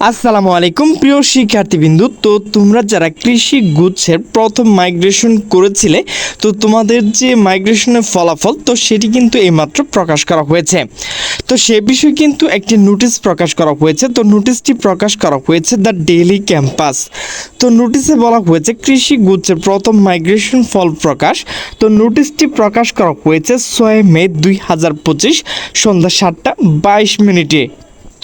আসসালামু আলাইকুম, প্রিয় শিক্ষার্থীবৃন্দু। তো তোমরা যারা কৃষি গুচ্ছের প্রথম মাইগ্রেশন করেছিলে, তো তোমাদের যে মাইগ্রেশনের ফলাফল, তো সেটি কিন্তু এইমাত্র প্রকাশ করা হয়েছে। তো সে বিষয়ে কিন্তু একটি নোটিশ প্রকাশ করা হয়েছে। তো নোটিশটি প্রকাশ করা হয়েছে দ্য ডেইলি ক্যাম্পাস। তো নোটিশে বলা হয়েছে, কৃষি গুচ্ছের প্রথম মাইগ্রেশন ফল প্রকাশ। তো নোটিশটি প্রকাশ করা হয়েছে ছয় মে দুই হাজার পঁচিশ সন্ধ্যা সাতটা বাইশ মিনিটে।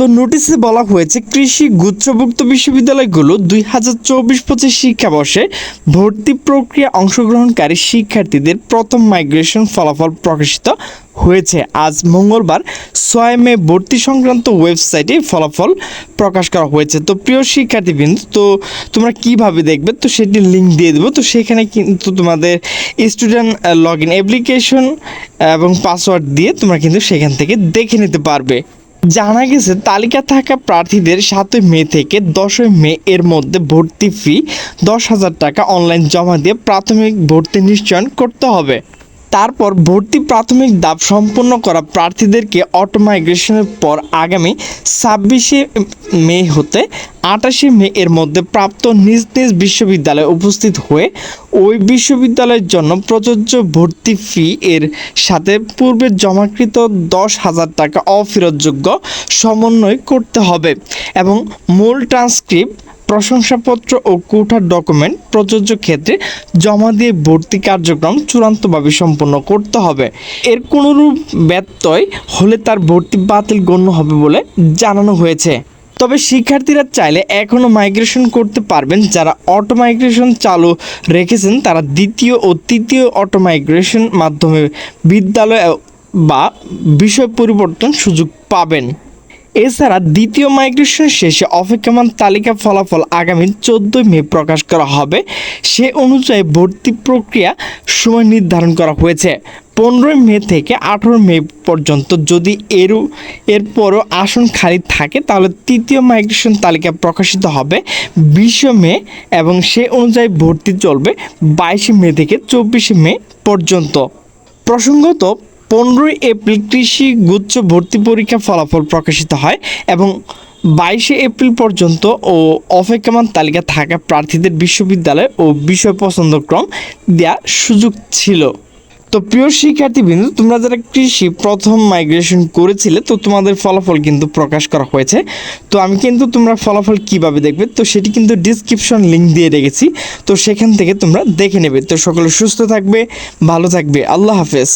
তো নোটিশে বলা হয়েছে, কৃষি গুচ্ছভুক্ত বিশ্ববিদ্যালয়গুলো দুই হাজার চব্বিশ পঁচিশ শিক্ষাবর্ষে ভর্তি প্রক্রিয়া অংশগ্রহণকারী শিক্ষার্থীদের প্রথম মাইগ্রেশন ফলাফল প্রকাশিত হয়েছে। আজ মঙ্গলবার ছয় মে ভর্তি সংক্রান্ত ওয়েবসাইটে ফলাফল প্রকাশ করা হয়েছে। তো প্রিয় শিক্ষার্থীবৃন্দ, তো তোমরা কীভাবে দেখবে? তো সেটি লিঙ্ক দিয়ে দেবো। তো সেখানে কিন্তু তোমাদের স্টুডেন্ট লগ ইন অ্যাপ্লিকেশন এবং পাসওয়ার্ড দিয়ে তোমরা কিন্তু সেখান থেকে দেখে নিতে পারবে। জানা গেছে, তালিকা থাকা প্রার্থীদের সাতই মে থেকে দশই মে এর মধ্যে ভর্তি ফি দশ হাজার টাকা অনলাইন জমা দিয়ে প্রাথমিক ভর্তি নিশ্চয়ন করতে হবে। তারপর ভর্তি প্রাথমিক দাব সম্পন্ন করা প্রার্থীদেরকে অটোমাইগ্রেশনের পর আগামী ছাব্বিশে মে হতে আটাশে মে এর মধ্যে প্রাপ্ত নিজ নিজ বিশ্ববিদ্যালয়ে উপস্থিত হয়ে ওই বিশ্ববিদ্যালয়ের জন্য প্রযোজ্য ভর্তি ফি এর সাথে পূর্বে জমাকৃত দশ হাজার টাকা অফেরতযোগ্য সমন্বয় করতে হবে এবং মূল ট্রান্সক্রিপ্ট, প্রশংসাপত্র ও কোঠার ডকুমেন্ট প্রযোজ্য ক্ষেত্রে জমা দিয়ে ভর্তি কার্যক্রম চূড়ান্তভাবে সম্পন্ন করতে হবে। এর কোনোরূপ ব্যত্যয় হলে তার ভর্তি বাতিল গণ্য হবে বলে জানানো হয়েছে। তবে শিক্ষার্থীরা চাইলে এখনও মাইগ্রেশন করতে পারবেন। যারা অটো মাইগ্রেশন চালু রেখেছেন, তারা দ্বিতীয় ও তৃতীয় অটো মাইগ্রেশন মাধ্যমে বিদ্যালয় বা বিষয় পরিবর্তন সুযোগ পাবেন। এছাড়া দ্বিতীয় মাইগ্রেশন শেষে অপেক্ষমান তালিকা ফলাফল আগামী চোদ্দই মে প্রকাশ করা হবে। সে অনুযায়ী ভর্তি প্রক্রিয়া সময় নির্ধারণ করা হয়েছে। পনেরোই মে থেকে আঠেরো মে পর্যন্ত যদি এরও এরপরও আসন খালি থাকে, তাহলে তৃতীয় মাইগ্রেশন তালিকা প্রকাশিত হবে বিশে মে এবং সে অনুযায়ী ভর্তি চলবে বাইশে মে থেকে চব্বিশে মে পর্যন্ত। প্রসঙ্গত পনেরোই এপ্রিল কৃষি গুচ্ছ ভর্তি পরীক্ষা ফলাফল প্রকাশিত হয় এবং বাইশে এপ্রিল পর্যন্ত ও অপেক্ষমান তালিকা থাকা প্রার্থীদের বিশ্ববিদ্যালয় ও বিষয় পছন্দক্রম দেওয়ার সুযোগ ছিল। তো প্রিয় শিক্ষার্থীবৃন্দ তোমরা যারা কৃষি প্রথম মাইগ্রেশন করেছিলে, তো তোমাদের ফলাফল কিন্তু প্রকাশ করা হয়েছে। তো আমি কিন্তু তোমরা ফলাফল কীভাবে দেখবে, তো সেটি কিন্তু ডিসক্রিপশন লিঙ্ক দিয়ে রেখেছি। তো সেখান থেকে তোমরা দেখে নেবে। তো সকলে সুস্থ থাকবে, ভালো থাকবে। আল্লাহ হাফেজ।